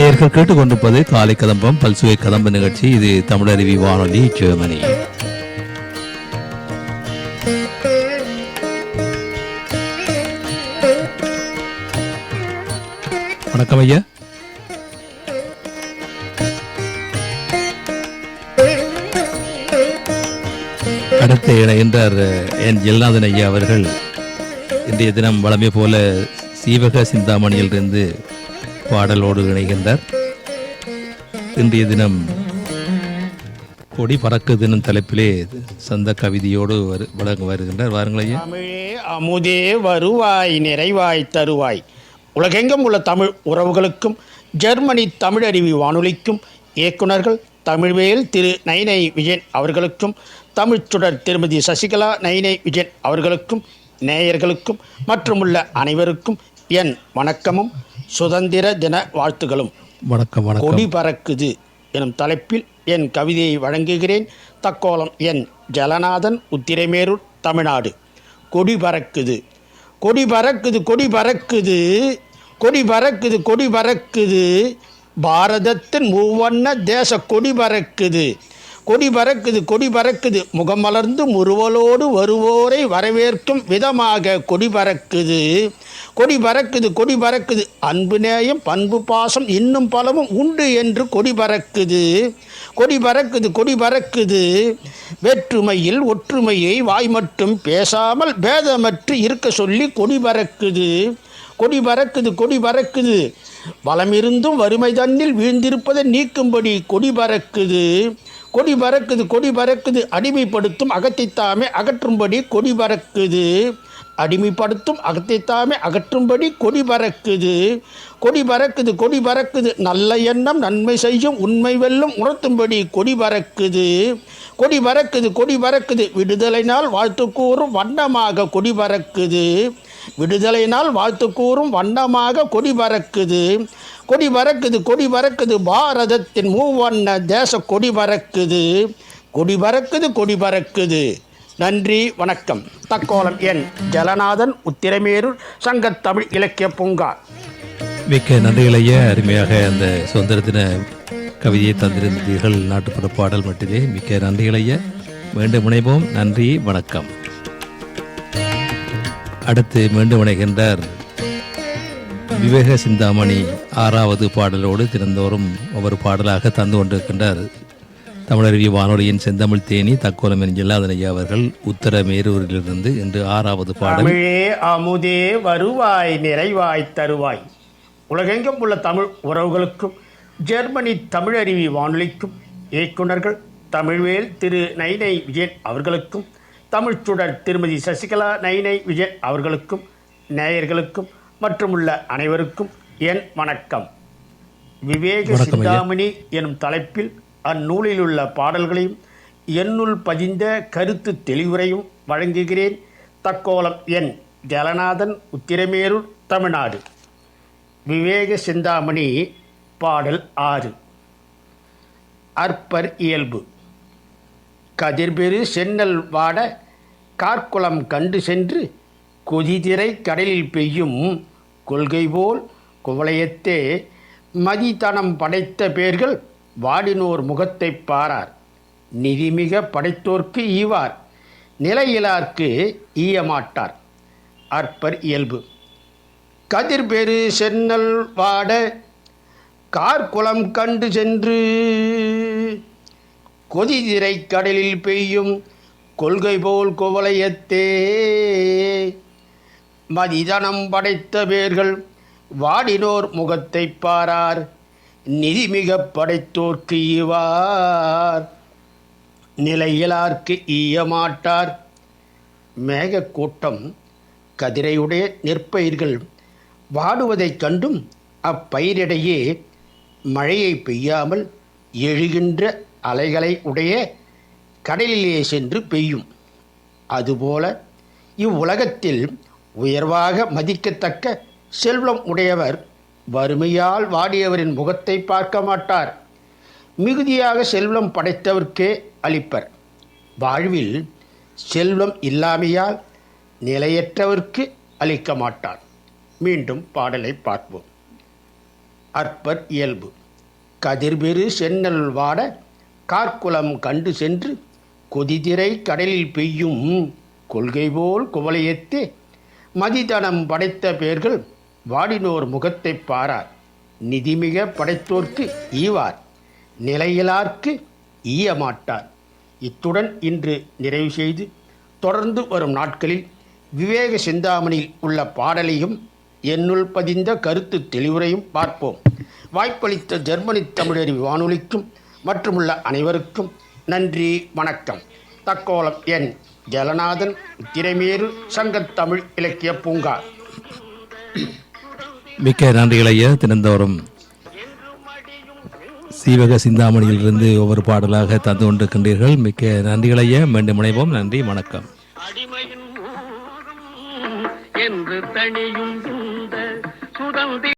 நேர்கள் கேட்டுக்கொண்டிருப்பது காலை கதம்பம் பல்சுவை கதம்ப நிகழ்ச்சி. இது தமிழருவி வானொலி ஜெர்மனி. வணக்கம் ஐயா. அடுத்து இணைகின்றார் என் ஜெல்நாதன் ஐயா அவர்கள். இன்றைய தினம் வளமை போல சீவக சிந்தாமணியிலிருந்து பாடலோடு இணைகின்றார். இன்றைய தினம் கொடி பறக்கு தினம் தலைப்பிலே சந்த கவிதையோடு வரு வழங்க வருகின்றார். வாருங்கள் தமிழே அமுதே வருவாய் நிறைவாய் தருவாய். உலகெங்கும் உள்ள தமிழ் உறவுகளுக்கும் ஜெர்மனி தமிழருவி வானொலிக்கும் இயக்குனர்கள் தமிழ்வேல் திரு நைனை விஜயன் அவர்களுக்கும் தமிழ்ச்சுடர் திருமதி சசிகலா நைனை விஜயன் அவர்களுக்கும் நேயர்களுக்கும் மற்றும் உள்ள அனைவருக்கும் என் வணக்கமும். சுதந்திர தின வாழ்த்துகளும் வணக்கம் வணக்கம். கொடி பறக்குது எனும் தலைப்பில் என் கவிதையை வழங்குகிறேன். தக்கோலம் என் ஜலநாதன் உத்திரமேரூர் தமிழ்நாடு. கொடி பறக்குது. கொடி பறக்குது கொடி பறக்குது. கொடி பறக்குது கொடி பறக்குது. பாரதத்தின் மூவண்ண தேச கொடி பறக்குது. கொடி பறக்குது கொடி பறக்குது. முகமலர்ந்து முறுவலோடு வருவோரை வரவேற்கும் விதமாக கொடி பறக்குது. கொடி பறக்குது கொடி பறக்குது. அன்பு நேயம் பண்பு பாசம் இன்னும் பலவும் உண்டு என்று கொடி பறக்குது. கொடி பறக்குது கொடி பறக்குது. வேற்றுமையில் ஒற்றுமையை வாய் மட்டும் பேசாமல் பேதமற்று இருக்க சொல்லி கொடி பறக்குது. கொடி பறக்குது கொடி பறக்குது. வளமிருந்தும் வறுமை தன்னில் வீழ்ந்திருப்பதை நீக்கும்படி கொடி பறக்குது. கொடி பறக்குது கொடி பறக்குது. அடிமைப்படுத்தும் அகத்தைத்தாமே அகற்றும்படி கொடி பறக்குது. அடிமைப்படுத்தும் அகத்தைத்தாமே அகற்றும்படி கொடி பறக்குது. கொடி பறக்குது கொடி பறக்குது. நல்ல எண்ணம் நன்மை செய்யும் உண்மை வெல்லும் உணர்த்தும்படி கொடி பறக்குது. கொடி பறக்குது கொடி பறக்குது. விடுதலை நாள் வாழ்த்து கூறும் வண்ணமாக கொடி பறக்குது. விடுதலை நாள் வாழ்த்து கூறும் வண்ணமாக கொடி பறக்குது. கொடி பறக்குது கொடி பறக்குது. பாரதத்தின் மூவண்ண தேச கொடி பறக்குது. கொடி பறக்குது கொடி பறக்குது. நன்றி வணக்கம். தக்கோலம் என் ஜலநாதன் உத்திரமேரூர் சங்கத்தமிழ் இலக்கிய பூங்கா. மிக்க நன்றிகள் அருமையாக அந்த சுதந்திர தின கவிதையை தந்திருந்தீர்கள். நாட்டுப்புற பாடல் மட்டுமே. மிக்க நன்றிகளையே ஐயா. மீண்டும் நன்றி வணக்கம். அடுத்து மீண்டும் இணைகின்றார் விவேக சிந்தாமணி ஆறாவது பாடலோடு தினந்தோறும் ஒவ்வொரு பாடலாக தந்து கொண்டிருக்கின்றார். தமிழருவி வானொலியின் செந்தமிழ் தேனி தக்கோலம் என் ஜெல்லாதன் அவர்கள் உத்தர மேரூரிலிருந்து இன்று ஆறாவது பாடல். தமிழே அமுதே வருவாய் நிறைவாய் தருவாய். உலகெங்கும் உள்ள தமிழ் உறவுகளுக்கும் ஜெர்மனி தமிழருவி வானொலிக்கும் இயக்குனர்கள் தமிழ்வேல் திரு நைனை விஜயன் அவர்களுக்கும் தமிழ்ச்சுடர் திருமதி சசிகலா நைனை விஜயன் அவர்களுக்கும் நேயர்களுக்கும் மற்றும் உள்ள அனைவருக்கும் என் வணக்கம். விவேக. சிந்தாமணி எனும் தலைப்பில் அந்நூலில் உள்ள பாடல்களையும் என்னுள் பதிந்த கருத்து தெளிவுரையும் வழங்குகிறேன் தக்கோலம் என் ஜலநாதன் உத்திரமேரூர் தமிழ்நாடு. விவேக சிந்தாமணி பாடல் ஆறு. அற்பர் இயல்பு. கதிர்பெரு சென்னல் வாட கார்க்குளம் கண்டு சென்று கொதிதிரை கடலில் பெய்யும் கொள்கை போல் குவளையத்தே மதித்தனம் படைத்த பேர்கள் வாடினோர் முகத்தைப் பாரார். நிதிமிக படைத்தோர்க்கு ஈவார். நிலையிலார்க்கு ஈயமாட்டார். அற்பர் இயல்பு. கதிர்பெரு சென்னல் வாட கார்குளம் கண்டு சென்று கொதிதிரை கடலில் பெய்யும் கொள்கை போல் குவளையத்தே. மதிதனம் படைத்த பேர்கள் வாடினோர் முகத்தைப் பாரார். நிதிமிக படைத்தோர்க்கு ஈவார். நிலையிலார்க்கு ஈயமாட்டார். மேகக்கூட்டம் கதிரையுடைய நெற்பயிர்கள் வாடுவதைக் கண்டும் அப்பயிரிடையே மழையை பெய்யாமல் எழுகின்ற அலைகளை உடைய கடலிலே சென்று பெய்யும். அதுபோல இவ்வுலகத்தில் உயர்வாக மதிக்கத்தக்க செல்வம் உடையவர் வறுமையால் வாடியவரின் முகத்தை பார்க்க மாட்டார். மிகுதியாக செல்வம் படைத்தவர்க்கே அளிப்பர். வாழ்வில் செல்வம் இல்லாமையால் நிலையற்றவர்க்கு அளிக்க மாட்டார். மீண்டும் பாடலை பார்ப்போம். அற்பர் இயல்பு. கதிர்பெரு சென்னல் வாட கார்குலம் கண்டு சென்று கொதிதிரை கடலில் பெய்யும் கொள்கை போல் குவளையத்தே மதிதனம் படைத்த பேர்கள் வாடினோர் முகத்தைப் பாரார். நிதிமிக படைத்தோர்க்கு ஈவார். நிலையிலார்க்கு ஈய மாட்டார் இத்துடன் இன்று நிறைவு செய்து தொடர்ந்து வரும் நாட்களில் விவேக சிந்தாமணியில் உள்ள பாடலையும் என்னுள் பதிந்த கருத்து தெளிவுரையும் பார்ப்போம். வாய்ப்பளித்த ஜெர்மனி தமிழறிவு வானொலிக்கும் மற்றுமுள்ள அனைவருக்கும் நன்றி வணக்கம். தக்கோலம் என் ஜலநாதன் திரைமேறு சங்கத்தமிழ் இலக்கிய பூங்கா. மிக்க நன்றிகள் ஐயா தினந்தோறும். சீவக சிந்தாமணியிலிருந்து ஒவ்வொரு பாடலாக தந்து கொண்டிருக்கின்றீர்கள். மிக்க நன்றிகள் ஐயா மீண்டும் இணைவோம். நன்றி வணக்கம். என்று தனியும் சுதந்திர